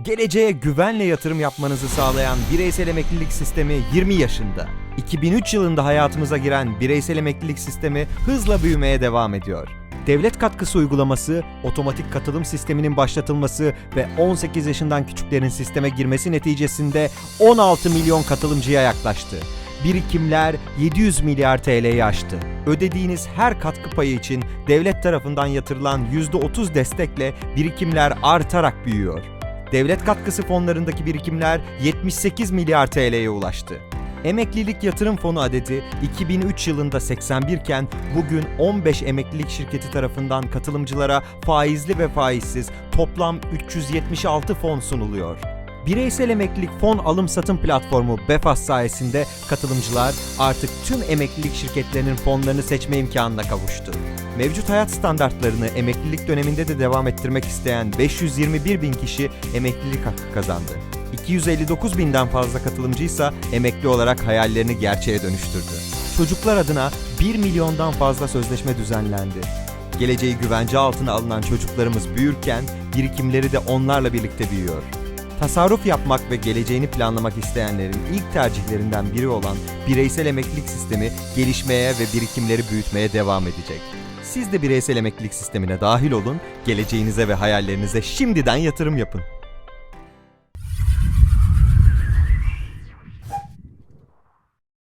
Geleceğe güvenle yatırım yapmanızı sağlayan bireysel emeklilik sistemi 20 yaşında. 2003 yılında hayatımıza giren bireysel emeklilik sistemi hızla büyümeye devam ediyor. Devlet katkısı uygulaması, otomatik katılım sisteminin başlatılması ve 18 yaşından küçüklerin sisteme girmesi neticesinde 16 milyon katılımcıya yaklaştı. Birikimler 700 milyar TL'yi aştı. Ödediğiniz her katkı payı için devlet tarafından yatırılan %30 destekle birikimler artarak büyüyor. Devlet katkısı fonlarındaki birikimler 78 milyar TL'ye ulaştı. Emeklilik yatırım fonu adedi 2003 yılında 81 iken bugün 15 emeklilik şirketi tarafından katılımcılara faizli ve faizsiz toplam 376 fon sunuluyor. Bireysel emeklilik fon alım satım platformu Befas sayesinde katılımcılar artık tüm emeklilik şirketlerinin fonlarını seçme imkanına kavuştu. Mevcut hayat standartlarını emeklilik döneminde de devam ettirmek isteyen 521 bin kişi emeklilik hakkı kazandı. 259 binden fazla katılımcı ise emekli olarak hayallerini gerçeğe dönüştürdü. Çocuklar adına 1 milyondan fazla sözleşme düzenlendi. Geleceği güvence altına alınan çocuklarımız büyürken birikimleri de onlarla birlikte büyüyor. Tasarruf yapmak ve geleceğini planlamak isteyenlerin ilk tercihlerinden biri olan bireysel emeklilik sistemi gelişmeye ve birikimleri büyütmeye devam edecek. Siz de bireysel emeklilik sistemine dahil olun, geleceğinize ve hayallerinize şimdiden yatırım yapın.